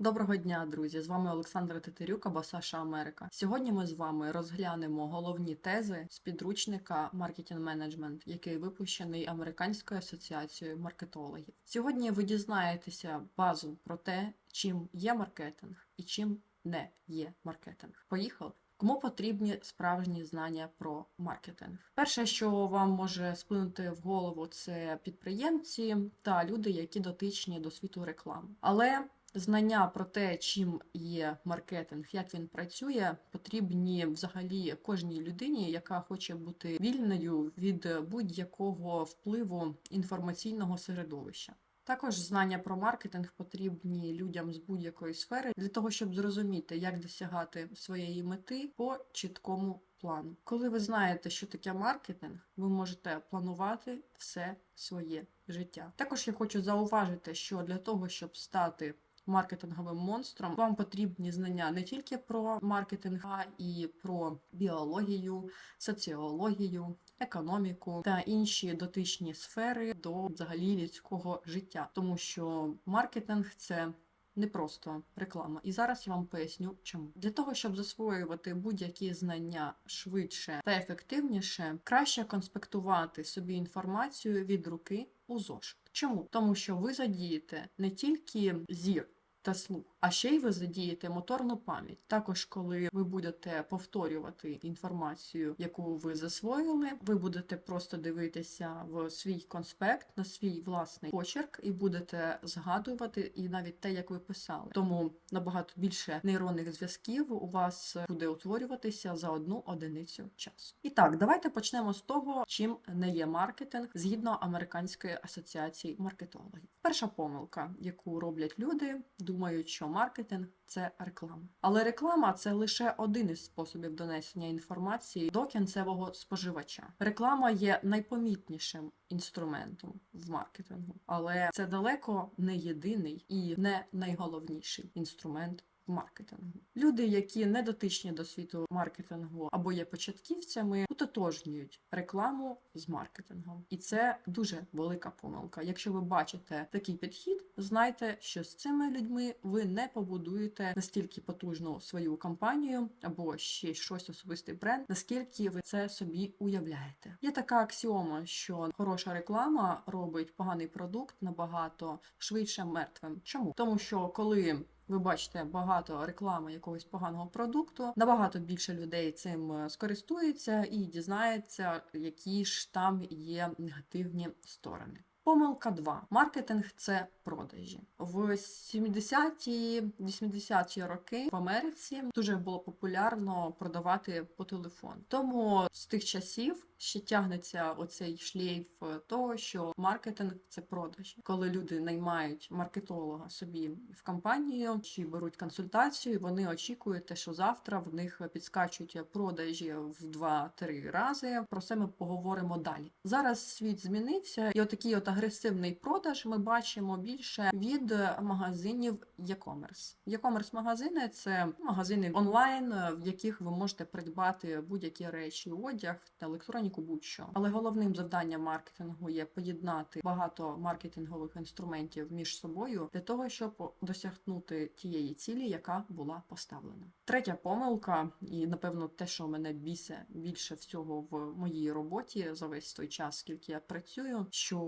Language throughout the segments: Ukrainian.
Доброго дня, друзі! З вами Олександра Тетерюк або Саша Америка. Сьогодні ми з вами розглянемо головні тези з підручника Marketing Management, який випущений Американською асоціацією маркетологів. Сьогодні ви дізнаєтеся базу про те, чим є маркетинг і чим не є маркетинг. Поїхали! Кому потрібні справжні знання про маркетинг? Перше, що вам може сплинути в голову, це підприємці та люди, які дотичні до світу реклами. Але Знання про те, чим є маркетинг, як він працює, потрібні взагалі кожній людині, яка хоче бути вільною від будь-якого впливу інформаційного середовища. Також знання про маркетинг потрібні людям з будь-якої сфери для того, щоб зрозуміти, як досягати своєї мети по чіткому плану. Коли ви знаєте, що таке маркетинг, ви можете планувати все своє життя. Також я хочу зауважити, що для того, щоб стати маркетинговим монстром, вам потрібні знання не тільки про маркетинг, а і про біологію, соціологію, економіку та інші дотичні сфери до взагалі людського життя, тому що маркетинг це. Не просто реклама, і зараз я вам поясню, чому для того, щоб засвоювати будь-які знання швидше та ефективніше, краще конспектувати собі інформацію від руки у зошит. Чому? Тому що ви задієте не тільки зір та слух, а ще й ви задієте моторну пам'ять. Також, коли ви будете повторювати інформацію, яку ви засвоїли, ви будете просто дивитися в свій конспект на свій власний почерк і будете згадувати і навіть те, як ви писали. Тому набагато більше нейронних зв'язків у вас буде утворюватися за одну одиницю часу. І так, давайте почнемо з того, чим не є маркетинг згідно американської асоціації маркетологів. Перша помилка, яку роблять люди, думають, що маркетинг це реклама. Але реклама це лише один із способів донесення інформації до кінцевого споживача. Реклама є найпомітнішим інструментом в маркетингу, але це далеко не єдиний і не найголовніший інструмент. Маркетингу люди, які не дотичні до світу маркетингу або є початківцями, утотожнюють рекламу з маркетингом, і це дуже велика помилка. Якщо ви бачите такий підхід, знайте, що з цими людьми ви не побудуєте настільки потужну свою кампанію або ще щось особистий бренд, наскільки ви це собі уявляєте. Є така аксіома, що хороша реклама робить поганий продукт набагато швидше мертвим. Чому? Тому що коли ви бачите багато реклами якогось поганого продукту, набагато більше людей цим е, скористується і дізнається, які ж там є негативні сторони. Помилка 2. Маркетинг це продажі. В 70-ті, 80-ті роки в Америці дуже було популярно продавати по телефону. Тому з тих часів ще тягнеться оцей шлейф того, що маркетинг це продажі. Коли люди наймають маркетолога собі в компанію чи беруть консультацію, вони очікують, що завтра в них підскачуть продажі в 2-3 рази. Про це ми поговоримо далі. Зараз світ змінився, і отакий от агресивний продаж ми бачимо більше від магазинів e-commerce. E-commerce магазини це магазини онлайн, в яких ви можете придбати будь-які речі, одяг та електроніку, будь-що. Але головним завданням маркетингу є поєднати багато маркетингових інструментів між собою для того, щоб досягнути тієї цілі, яка була поставлена. Третя помилка, і напевно те, що мене бісе більше всього в моїй роботі за весь той час, скільки я працюю, що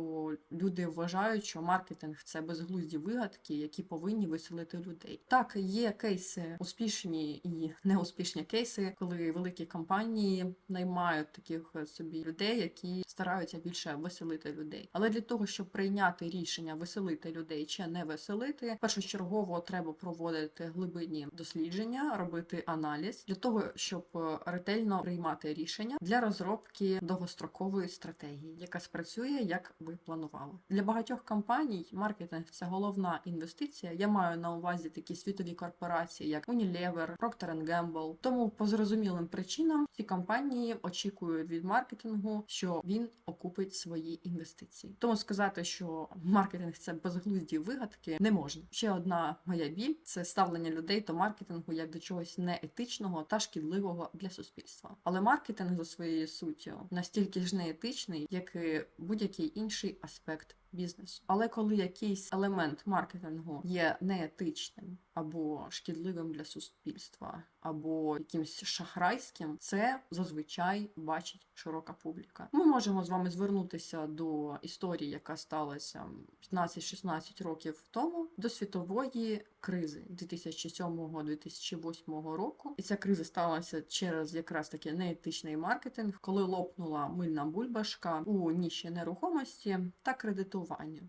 люди вважають, що маркетинг це безглузді вигадки, які повинні веселити людей. Так, є кейси успішні і неуспішні кейси, коли великі компанії наймають таких собі людей, які стараються більше веселити людей. Але для того, щоб прийняти рішення веселити людей чи не веселити, першочергово треба проводити глибинні дослідження, робити аналіз для того, щоб ретельно приймати рішення для розробки довгострокової стратегії, яка спрацює, як ви планували. Для багатьох компаній маркетинг це головна інвестиція. Я маю на увазі такі світові корпорації, як Unilever, Procter Gamble. Тому по зрозумілим причинам ці компанії очікують від маркетингу, що він окупить свої інвестиції. Тому сказати, що маркетинг це безглузді вигадки, не можна. Ще одна моя біль це ставлення людей до маркетингу як до чогось неетичного та шкідливого для суспільства. Але маркетинг за своєю суттю настільки ж неетичний, як і будь-який інший аспект аспект бізнесу. Але коли якийсь елемент маркетингу є неетичним або шкідливим для суспільства, або якимсь шахрайським, це зазвичай бачить широка публіка. Ми можемо з вами звернутися до історії, яка сталася 15-16 років тому, до світової кризи 2007-2008 року. І ця криза сталася через якраз таки неетичний маркетинг, коли лопнула мильна бульбашка у ніші нерухомості та кредитування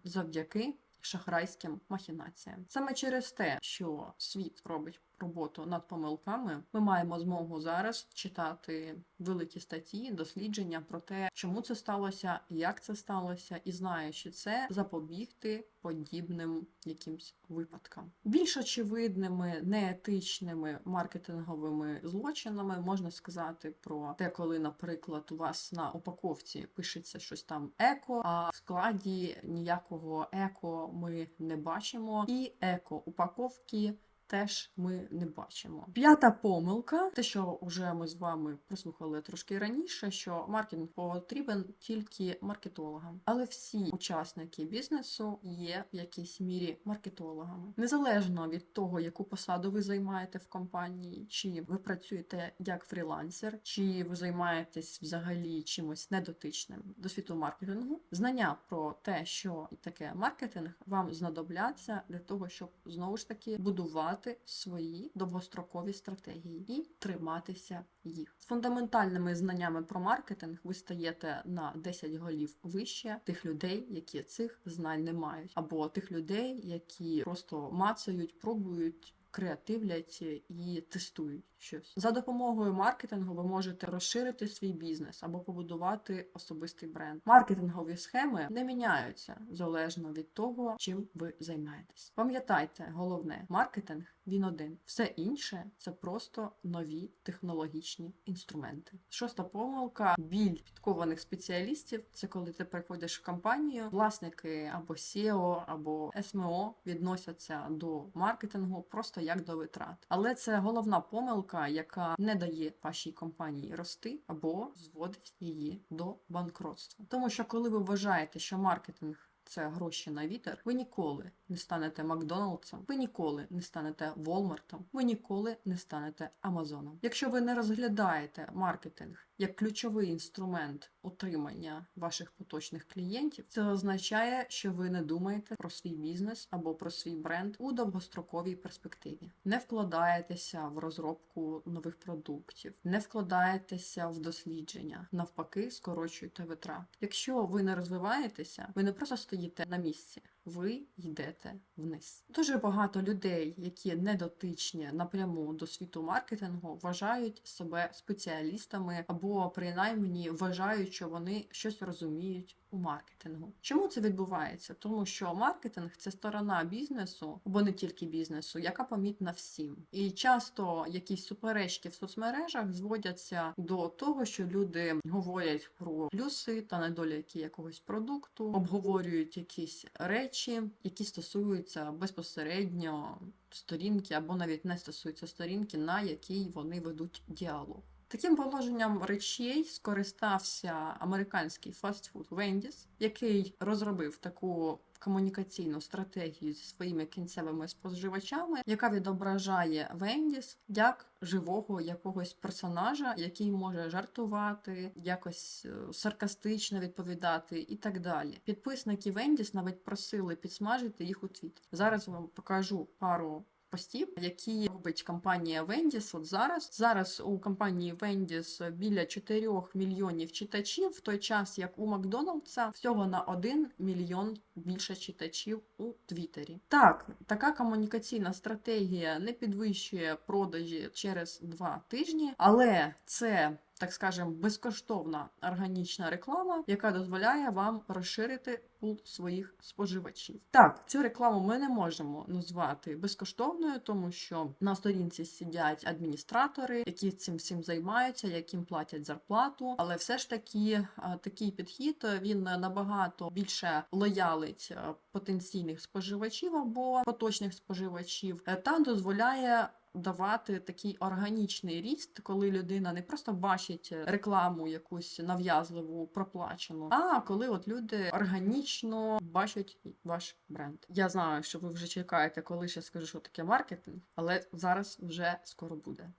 завдяки шахрайським махінаціям. Саме через те, що світ робить роботу над помилками, ми маємо змогу зараз читати великі статті, дослідження про те, чому це сталося, як це сталося, і знаючи це, запобігти подібним якимсь випадкам. Більш очевидними неетичними маркетинговими злочинами можна сказати про те, коли, наприклад, у вас на упаковці пишеться щось там еко, а в складі ніякого еко ми не бачимо, і еко упаковки. Теж ми не бачимо. П'ята помилка, те, що вже ми з вами прослухали трошки раніше, що маркетинг потрібен тільки маркетологам, але всі учасники бізнесу є в якійсь мірі маркетологами, незалежно від того, яку посаду ви займаєте в компанії, чи ви працюєте як фрілансер, чи ви займаєтесь взагалі чимось недотичним до світу маркетингу. Знання про те, що таке маркетинг, вам знадобляться для того, щоб знову ж таки будувати свої довгострокові стратегії і триматися їх. З фундаментальними знаннями про маркетинг ви стаєте на 10 голів вище тих людей, які цих знань не мають, або тих людей, які просто мацають, пробують. Креативлять і тестують щось за допомогою маркетингу. Ви можете розширити свій бізнес або побудувати особистий бренд. Маркетингові схеми не міняються залежно від того, чим ви займаєтесь. Пам'ятайте, головне, маркетинг він один, все інше це просто нові технологічні інструменти. Шоста помилка: біль підкованих спеціалістів. Це коли ти приходиш в компанію, власники або SEO, або SMO відносяться до маркетингу просто як до витрат. Але це головна помилка, яка не дає вашій компанії рости або зводить її до банкротства. Тому що коли ви вважаєте, що маркетинг це гроші на вітер, ви ніколи не станете Макдоналдсом, ви ніколи не станете Волмартом, ви ніколи не станете Амазоном. Якщо ви не розглядаєте маркетинг як ключовий інструмент утримання ваших поточних клієнтів, це означає, що ви не думаєте про свій бізнес або про свій бренд у довгостроковій перспективі. Не вкладаєтеся в розробку нових продуктів, не вкладаєтеся в дослідження, навпаки, скорочуєте витрат. Якщо ви не розвиваєтеся, ви не просто стоїте на місці. Ви йдете вниз. Дуже багато людей, які не дотичні напряму до світу маркетингу, вважають себе спеціалістами або принаймні вважають, що вони щось розуміють у маркетингу. Чому це відбувається? Тому що маркетинг це сторона бізнесу, або не тільки бізнесу, яка помітна всім. І часто якісь суперечки в соцмережах зводяться до того, що люди говорять про плюси та недоліки якогось продукту, обговорюють якісь речі, які стосуються безпосередньо сторінки, або навіть не стосуються сторінки, на якій вони ведуть діалог. Таким положенням речей скористався американський фастфуд Wendy's, який розробив таку комунікаційну стратегію зі своїми кінцевими споживачами, яка відображає Wendy's як живого якогось персонажа, який може жартувати, якось е, саркастично відповідати і так далі. Підписники Wendy's навіть просили підсмажити їх у твіт. Зараз вам покажу пару постів, які робить компанія Вендіс. от зараз. Зараз у компанії Вендіс біля 4 мільйонів читачів, в той час як у Макдоналдса всього на 1 мільйон більше читачів у Твіттері. Так, така комунікаційна стратегія не підвищує продажі через два тижні, але це. Так скажемо, безкоштовна органічна реклама, яка дозволяє вам розширити пул своїх споживачів. Так, цю рекламу ми не можемо назвати безкоштовною, тому що на сторінці сидять адміністратори, які цим всім займаються, яким платять зарплату. Але все ж таки такий підхід він набагато більше лоялить потенційних споживачів або поточних споживачів е, та дозволяє давати такий органічний ріст, коли людина не просто бачить рекламу якусь нав'язливу, проплачену, а коли от люди органічно бачать ваш бренд. Я знаю, що ви вже чекаєте, коли ще скажу, що таке маркетинг, але зараз вже скоро буде.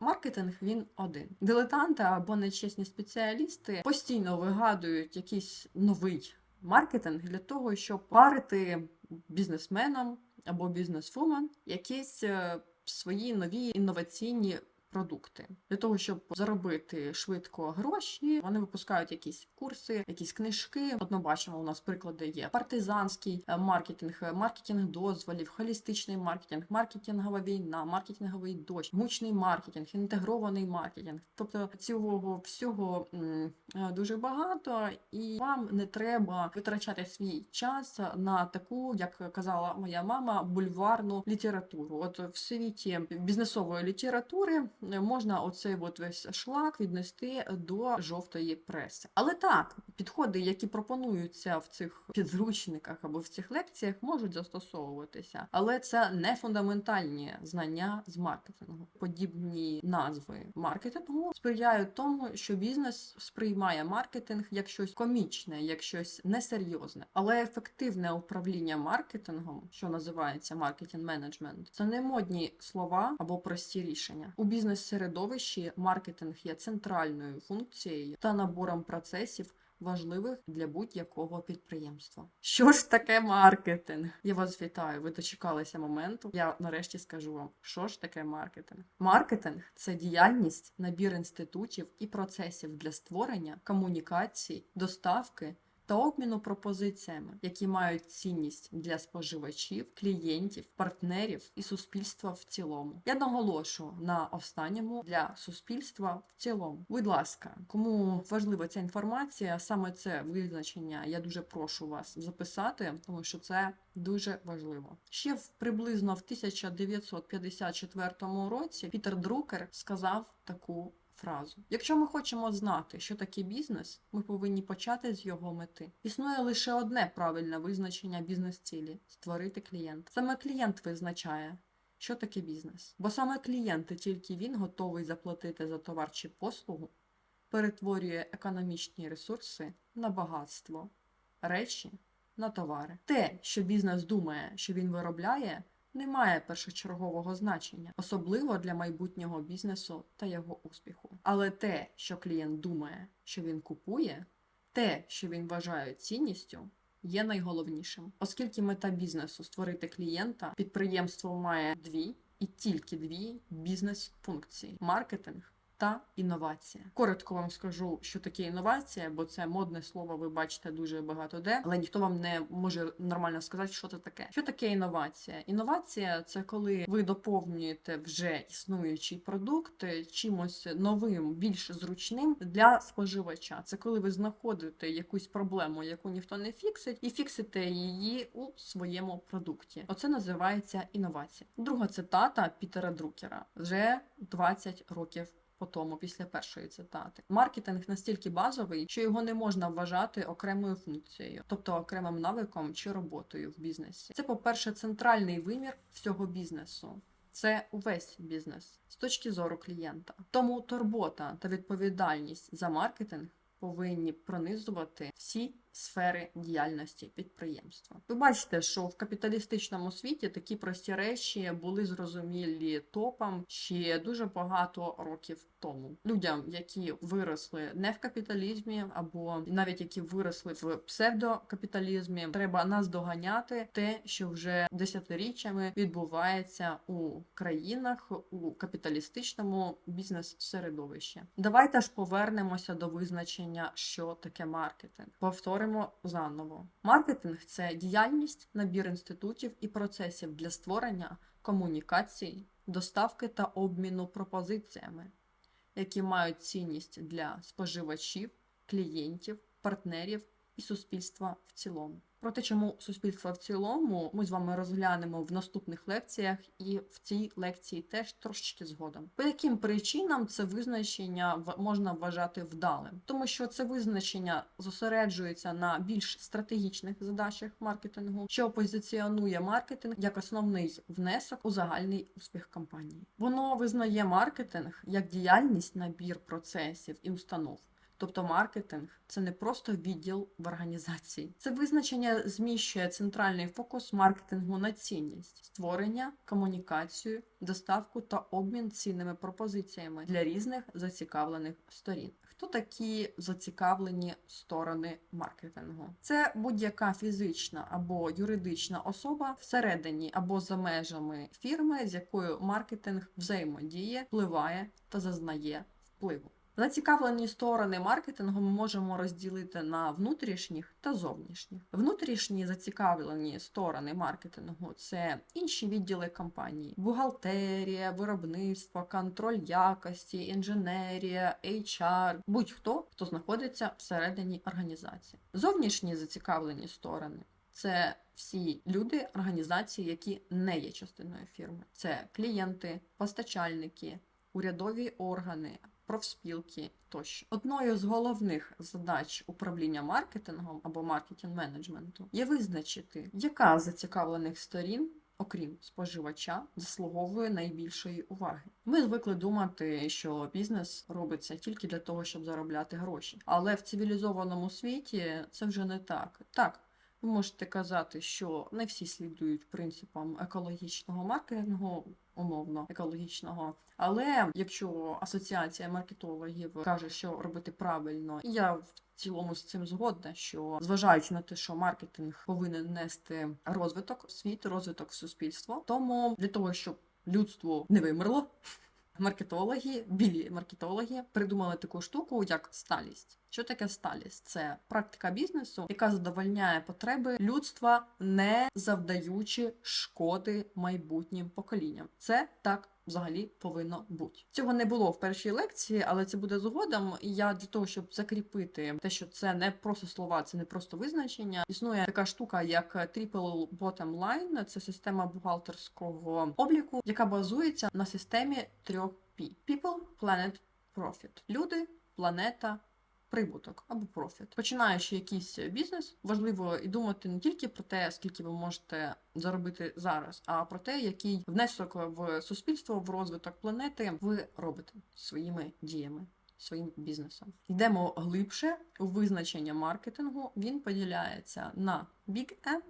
Маркетинг він один. Дилетанти або нечесні спеціалісти постійно вигадують якийсь новий маркетинг для того, щоб парити бізнесменам або бізнесвумен якісь е, свої нові інноваційні продукти. Для того, щоб заробити швидко гроші, вони випускають якісь курси, якісь книжки. Ми бачимо, у нас приклади є партизанський е, маркетинг, е, маркетинг дозволів, холістичний маркетинг, маркетингова війна, маркетинговий дощ, гучний маркетинг, інтегрований маркетинг. Тобто цього всього е, дуже багато, і вам не треба витрачати свій час на таку, як казала моя мама, бульварну літературу. От в світі бізнесової літератури можна оцей от весь шлак віднести до жовтої преси. Але так, підходи, які пропонуються в цих підручниках або в цих лекціях, можуть застосовуватися, але це не фундаментальні знання з маркетингу. Подібні назви маркетингу сприяють тому, що бізнес сприймає маркетинг як щось комічне, як щось несерйозне, але ефективне управління маркетингом, що називається маркетинг менеджмент, це не модні слова або прості рішення. У бізнес-середовищі маркетинг є центральною функцією та набором процесів. Важливих для будь-якого підприємства. Що ж таке маркетинг? Я вас вітаю. Ви дочекалися моменту. Я нарешті скажу вам, що ж таке маркетинг. Маркетинг це діяльність, набір інститутів і процесів для створення комунікацій, доставки та обміну пропозиціями, які мають цінність для споживачів, клієнтів, партнерів і суспільства в цілому. Я наголошу на останньому для суспільства в цілому. Будь ласка, кому важлива ця інформація, саме це визначення, я дуже прошу вас записати, тому що це дуже важливо. Ще в приблизно в 1954 році Пітер Друкер сказав таку фразу. Якщо ми хочемо знати, що таке бізнес, ми повинні почати з його мети. Існує лише одне правильне визначення бізнес-цілі створити клієнт. Саме клієнт визначає. Що таке бізнес? Бо саме клієнт, і тільки він готовий заплатити за товар чи послугу, перетворює економічні ресурси на багатство, речі на товари. Те, що бізнес думає, що він виробляє, не має першочергового значення, особливо для майбутнього бізнесу та його успіху. Але те, що клієнт думає, що він купує, те, що він вважає цінністю. Є найголовнішим, оскільки мета бізнесу створити клієнта, підприємство має дві і тільки дві бізнес-функції: маркетинг та інновація. Коротко вам скажу, що таке інновація, бо це модне слово, ви бачите дуже багато де, але ніхто вам не може нормально сказати, що це таке. Що таке інновація? Інновація це коли ви доповнюєте вже існуючий продукт чимось новим, більш зручним для споживача. Це коли ви знаходите якусь проблему, яку ніхто не фіксить, і фіксите її у своєму продукті. Оце називається інновація. Друга цитата Пітера Друкера вже 20 років по тому, після першої цитати. Маркетинг настільки базовий, що його не можна вважати окремою функцією, тобто окремим навиком чи роботою в бізнесі. Це, по-перше, центральний вимір всього бізнесу. Це увесь бізнес з точки зору клієнта. Тому турбота та відповідальність за маркетинг повинні пронизувати всі сфери діяльності підприємства. Ви бачите, що в капіталістичному світі такі прості речі були зрозумілі топам ще дуже багато років тому. Людям, які виросли не в капіталізмі, або навіть які виросли в псевдокапіталізмі, треба наздоганяти те, що вже десятиріччями відбувається у країнах у капіталістичному бізнес-середовищі. Давайте ж повернемося до визначення, що таке маркетинг. Повторимо заново. Маркетинг це діяльність, набір інститутів і процесів для створення комунікацій, доставки та обміну пропозиціями, які мають цінність для споживачів, клієнтів, партнерів і суспільства в цілому. Про те, чому суспільство в цілому, ми з вами розглянемо в наступних лекціях, і в цій лекції теж трошечки згодом. По яким причинам це визначення можна вважати вдалим? Тому що це визначення зосереджується на більш стратегічних задачах маркетингу, що позиціонує маркетинг як основний внесок у загальний успіх компанії. Воно визнає маркетинг як діяльність, набір процесів і установ. Тобто маркетинг це не просто відділ в організації. Це визначення зміщує центральний фокус маркетингу на цінність, створення, комунікацію, доставку та обмін цінними пропозиціями для різних зацікавлених сторін. Хто такі зацікавлені сторони маркетингу? Це будь-яка фізична або юридична особа всередині або за межами фірми, з якою маркетинг взаємодіє, впливає та зазнає впливу. Зацікавлені сторони маркетингу ми можемо розділити на внутрішніх та зовнішніх. Внутрішні зацікавлені сторони маркетингу це інші відділи компанії: бухгалтерія, виробництво, контроль якості, інженерія, HR, будь-хто, хто знаходиться всередині організації. Зовнішні зацікавлені сторони. Це всі люди, організації, які не є частиною фірми. Це клієнти, постачальники, урядові органи, профспілки тощо. Одною з головних задач управління маркетингом або маркетинг менеджменту є визначити, яка з зацікавлених сторін. Окрім споживача, заслуговує найбільшої уваги. Ми звикли думати, що бізнес робиться тільки для того, щоб заробляти гроші. Але в цивілізованому світі це вже не так. Так, ви можете казати, що не всі слідують принципам екологічного маркетингу, умовно екологічного. Але якщо асоціація маркетологів каже, що робити правильно, я в цілому з цим згодна, що зважаючи на те, що маркетинг повинен нести розвиток в світ, розвиток в суспільство, тому для того, щоб людство не вимерло. Маркетологи, білі маркетологи придумали таку штуку, як сталість. Що таке сталість? Це практика бізнесу, яка задовольняє потреби людства, не завдаючи шкоди майбутнім поколінням. Це так взагалі повинно бути. Цього не було в першій лекції, але це буде згодом. І я для того, щоб закріпити те, що це не просто слова, це не просто визначення. Існує така штука, як Triple Bottom Line. Це система бухгалтерського обліку, яка базується на системі трьох P. People, Planet, Profit. Люди, планета. Прибуток або профіт. Починаючи якийсь бізнес, важливо і думати не тільки про те, скільки ви можете заробити зараз, а про те, який внесок в суспільство, в розвиток планети ви робите своїми діями. Своїм бізнесом йдемо глибше у визначення маркетингу. Він поділяється на Big M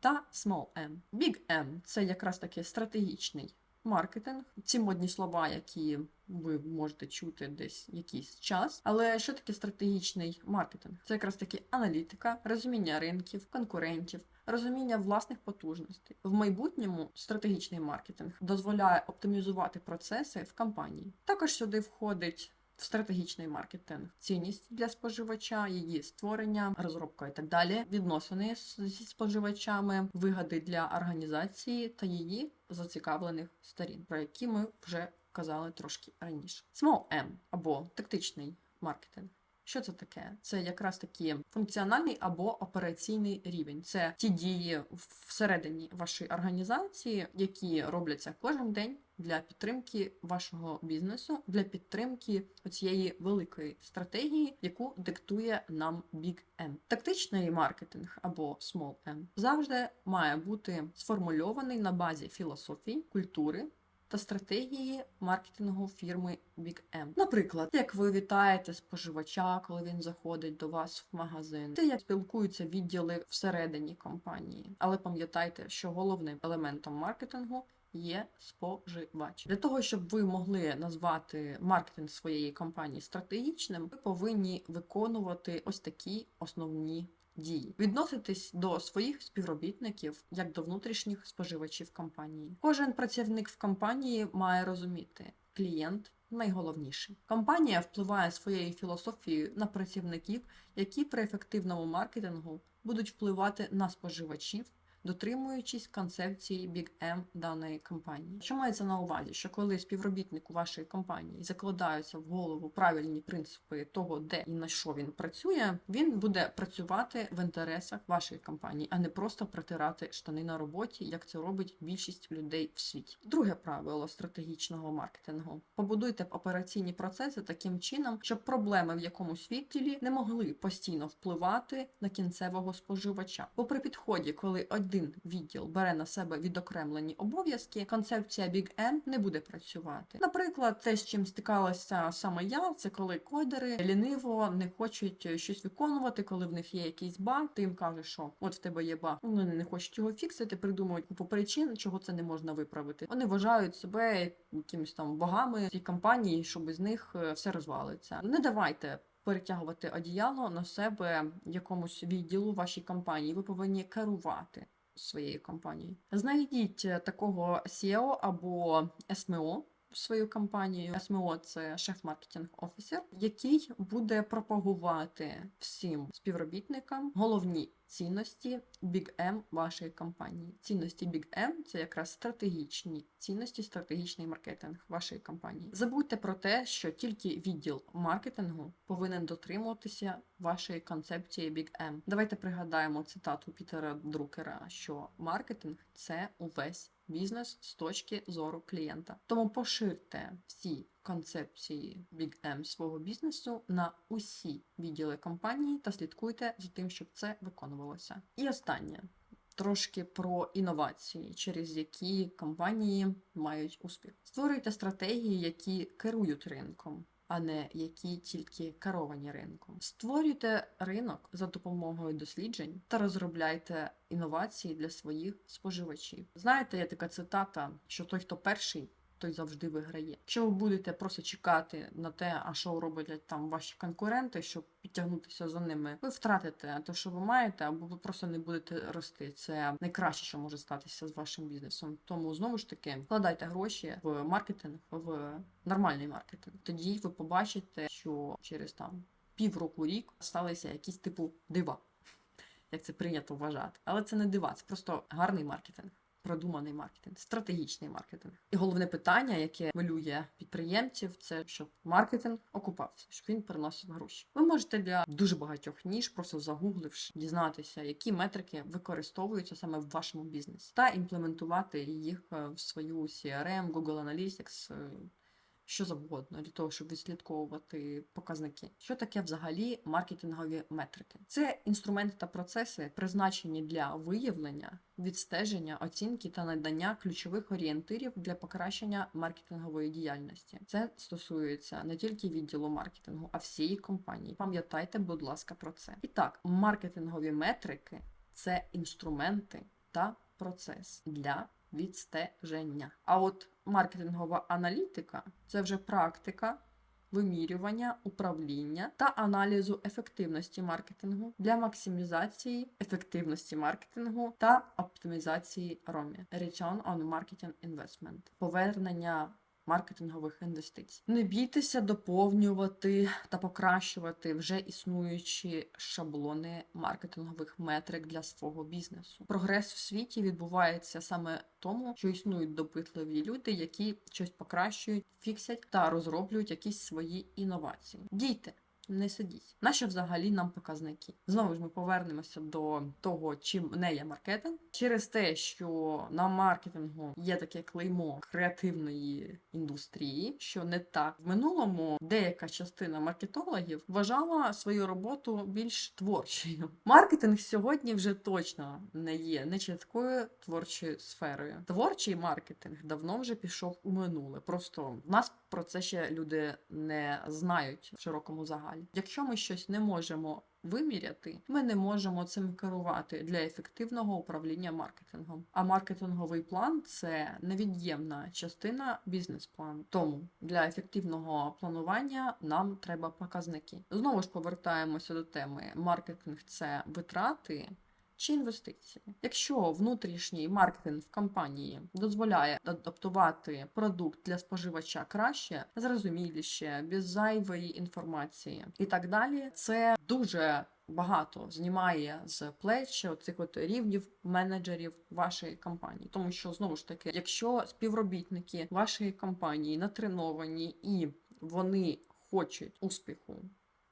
та Small M. Big M – це якраз таки стратегічний маркетинг. Ці модні слова, які ви можете чути десь якийсь час. Але що таке стратегічний маркетинг? Це якраз таки аналітика, розуміння ринків, конкурентів, розуміння власних потужностей. В майбутньому стратегічний маркетинг дозволяє оптимізувати процеси в компанії. Також сюди входить. Стратегічний маркетинг цінність для споживача, її створення, розробка і так далі, відносини зі споживачами, вигоди для організації та її зацікавлених сторін, про які ми вже казали трошки раніше. Small M або тактичний маркетинг. Що це таке? Це якраз таки функціональний або операційний рівень. Це ті дії всередині вашої організації, які робляться кожен день для підтримки вашого бізнесу, для підтримки цієї великої стратегії, яку диктує нам Big M. Тактичний маркетинг або Small M завжди має бути сформульований на базі філософії, культури та стратегії маркетингу фірми Big M. Наприклад, як ви вітаєте споживача, коли він заходить до вас в магазин, те, як спілкуються відділи всередині компанії. Але пам'ятайте, що головним елементом маркетингу є споживач. Для того, щоб ви могли назвати маркетинг своєї компанії стратегічним, ви повинні виконувати ось такі основні дії. Відноситись до своїх співробітників як до внутрішніх споживачів компанії. Кожен працівник в компанії має розуміти клієнт. Найголовніше, компанія впливає своєю філософією на працівників, які при ефективному маркетингу будуть впливати на споживачів дотримуючись концепції Big M даної компанії. Що мається на увазі, що коли співробітнику вашої компанії закладаються в голову правильні принципи того, де і на що він працює, він буде працювати в інтересах вашої компанії, а не просто протирати штани на роботі, як це робить більшість людей в світі. Друге правило стратегічного маркетингу: побудуйте операційні процеси таким чином, щоб проблеми в якомусь відділі не могли постійно впливати на кінцевого споживача. Бо при підході, коли один відділ бере на себе відокремлені обов'язки, концепція Big M не буде працювати. Наприклад, те, з чим стикалася саме я, це коли кодери ліниво не хочуть щось виконувати, коли в них є якийсь баг, ти їм кажеш, що от в тебе є баг, вони не хочуть його фіксити, придумують купу причин, чого це не можна виправити. Вони вважають себе якимись там богами цій компанії, щоб з них е, все розвалиться. Не давайте. Перетягувати одіяло на себе якомусь відділу вашій компанії. Ви повинні керувати своєю компанії. Знайдіть такого SEO або в свою компанію. SMO – це шеф-маркетинг офісер, який буде пропагувати всім співробітникам головні цінності Big M вашої компанії. Цінності Big M – це якраз стратегічні цінності, стратегічний маркетинг вашої компанії. Забудьте про те, що тільки відділ маркетингу повинен дотримуватися вашої концепції Big M. Давайте пригадаємо цитату Пітера Друкера, що маркетинг це увесь бізнес з точки зору клієнта. Тому поширте всі концепції Big M свого бізнесу на усі відділи компанії та слідкуйте за тим, щоб це виконувалося. І останнє. Трошки про інновації, через які компанії мають успіх. Створюйте стратегії, які керують ринком, а не які тільки керовані ринком. Створюйте ринок за допомогою досліджень та розробляйте інновації для своїх споживачів. Знаєте, є така цитата, що той, хто перший. Той завжди виграє. Якщо ви будете просто чекати на те, а що роблять там ваші конкуренти, щоб підтягнутися за ними, ви втратите те, що ви маєте, або ви просто не будете рости. Це найкраще, що може статися з вашим бізнесом. Тому знову ж таки вкладайте гроші в маркетинг, в нормальний маркетинг. Тоді ви побачите, що через там півроку рік сталися якісь типу дива, як це прийнято вважати. Але це не дива, це просто гарний маркетинг. Продуманий маркетинг, стратегічний маркетинг. І головне питання, яке хвилює підприємців, це щоб маркетинг окупався, щоб він приносив гроші. Ви можете для дуже багатьох ніж, просто загугливши, дізнатися, які метрики використовуються саме в вашому бізнесі, та імплементувати їх е, в свою CRM, Google Analytics, е, що завгодно для того, щоб відслідковувати показники. Що таке взагалі маркетингові метрики? Це інструменти та процеси, призначені для виявлення, відстеження, оцінки та надання ключових орієнтирів для покращення маркетингової діяльності. Це стосується не тільки відділу маркетингу, а всієї компанії. Пам'ятайте, будь ласка, про це. І так, маркетингові метрики це інструменти та процес для відстеження. А от маркетингова аналітика це вже практика вимірювання, управління та аналізу ефективності маркетингу для максимізації ефективності маркетингу та оптимізації ROMI – Return on Marketing Investment. Повернення маркетингових інвестицій. Не бійтеся доповнювати та покращувати вже існуючі шаблони маркетингових метрик для свого бізнесу. Прогрес в світі відбувається саме тому, що існують допитливі люди, які щось покращують, фіксять та розроблюють якісь свої інновації. Дійте. Не сидіть. Нащо взагалі нам показники? Знову ж ми повернемося до того, чим не є маркетинг, через те, що на маркетингу є таке клеймо креативної індустрії, що не так в минулому деяка частина маркетологів вважала свою роботу більш творчою. Маркетинг сьогодні вже точно не є не чіткою творчою сферою. Творчий маркетинг давно вже пішов у минуле. Просто в нас про це ще люди не знають в широкому загалі. Якщо ми щось не можемо виміряти, ми не можемо цим керувати для ефективного управління маркетингом. А маркетинговий план це невід'ємна частина бізнес-плану. Тому для ефективного планування нам треба показники. Знову ж повертаємося до теми: маркетинг це витрати. Чи інвестиції, якщо внутрішній маркетинг в компанії дозволяє адаптувати продукт для споживача краще, зрозуміліше, без зайвої інформації і так далі, це дуже багато знімає з плеч цих от рівнів менеджерів вашої компанії. Тому що знову ж таки, якщо співробітники вашої компанії натреновані і вони хочуть успіху.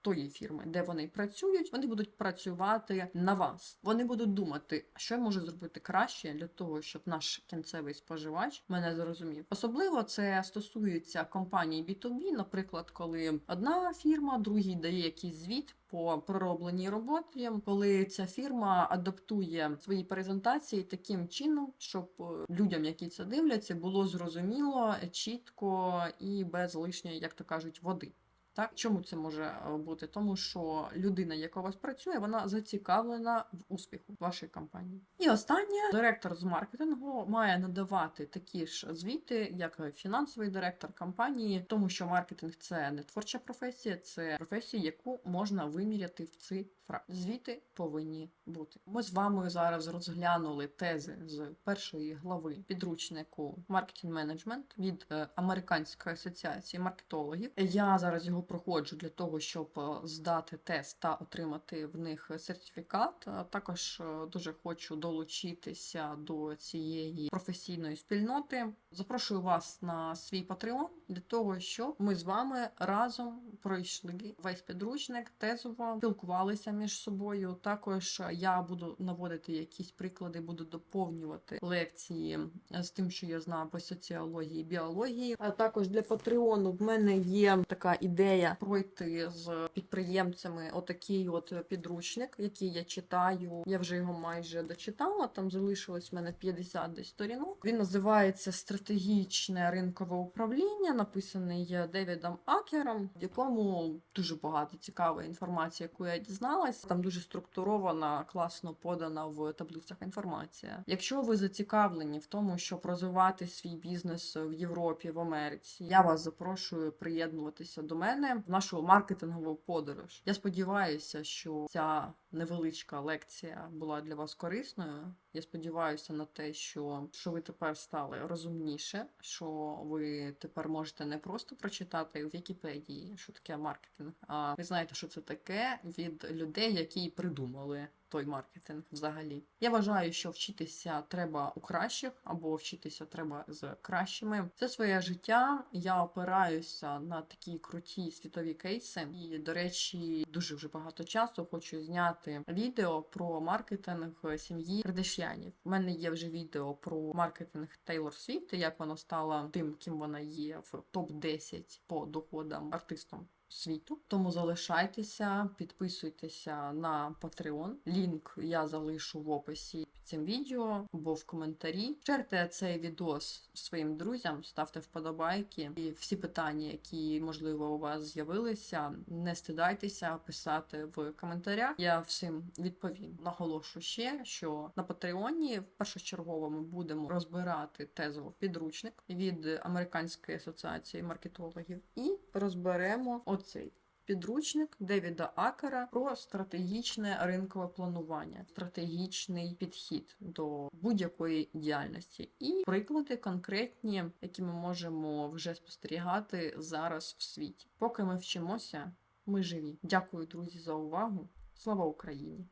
Тої фірми, де вони працюють, вони будуть працювати на вас. Вони будуть думати, що я можу зробити краще для того, щоб наш кінцевий споживач мене зрозумів. Особливо це стосується компаній B2B, наприклад, коли одна фірма другій дає якийсь звіт по проробленій роботі, коли ця фірма адаптує свої презентації таким чином, щоб е, людям, які це дивляться, було зрозуміло, чітко і без лишньої, як то кажуть, води. Так, чому це може е, бути? Тому що людина, яка у вас працює, вона зацікавлена в успіху вашої компанії. І останнє директор з маркетингу має надавати такі ж звіти, як фінансовий директор компанії, тому що маркетинг це не творча професія, це професія, яку можна виміряти в цифрах. Звіти повинні бути. Ми з вами зараз розглянули тези з першої глави підручнику маркетинг менеджмент від е, Американської асоціації маркетологів. Я зараз його проходжу для того, щоб е, здати тест та отримати в них сертифікат. Також е, дуже хочу долучитися до цієї професійної спільноти. Запрошую вас на свій Patreon для того, щоб ми з вами разом пройшли весь підручник, тезово спілкувалися між собою. Також я буду наводити якісь приклади, буду доповнювати лекції з тим, що я знаю по соціології, біології. А також для Патреону в мене є така ідея пройти з підприємцями отакий от підручник, який я читаю. Я вже його майже дочитала. Там залишилось в мене 50 десь сторінок. Він називається Стратегічне ринкове управління, написаний Девідом Акером, в якому дуже багато цікавої інформації, яку я дізналась. Там дуже структурована, класно подана в таблицях інформація. Якщо ви зацікавлені в тому, щоб розвивати свій бізнес в Європі, в Америці, я вас запрошую приєднуватися до мене в нашу маркетингову подорож. Я сподіваюся, що ця невеличка лекція була для вас корисною. Я сподіваюся на те, що, що ви тепер стали розумніше, що ви тепер можете не просто прочитати в Вікіпедії, що таке маркетинг, а ви знаєте, що це таке від людей, які придумали той маркетинг взагалі. Я вважаю, що вчитися треба у кращих або вчитися треба з кращими. Це своє життя. Я опираюся на такі круті світові кейси, і, до речі, дуже вже багато часу хочу зняти відео про маркетинг сім'ї Кардашянів. У мене є вже відео про маркетинг Тейлор Свіфт, як вона стала тим, ким вона є в топ 10 по доходам артистом світу. Тому залишайтеся, підписуйтеся на Patreon. Лінк я залишу в описі під цим відео або в коментарі. Шерте цей відос своїм друзям, ставте вподобайки і всі питання, які можливо у вас з'явилися. Не стидайтеся писати в коментарях. Я всім відповім. Наголошу ще, що на Патреоні в першочергово ми будемо розбирати тезово підручник від Американської асоціації маркетологів і розберемо оцей. Підручник Девіда Акера про стратегічне ринкове планування, стратегічний підхід до будь-якої діяльності, і приклади конкретні, які ми можемо вже спостерігати зараз в світі. Поки ми вчимося, ми живі. Дякую, друзі, за увагу. Слава Україні!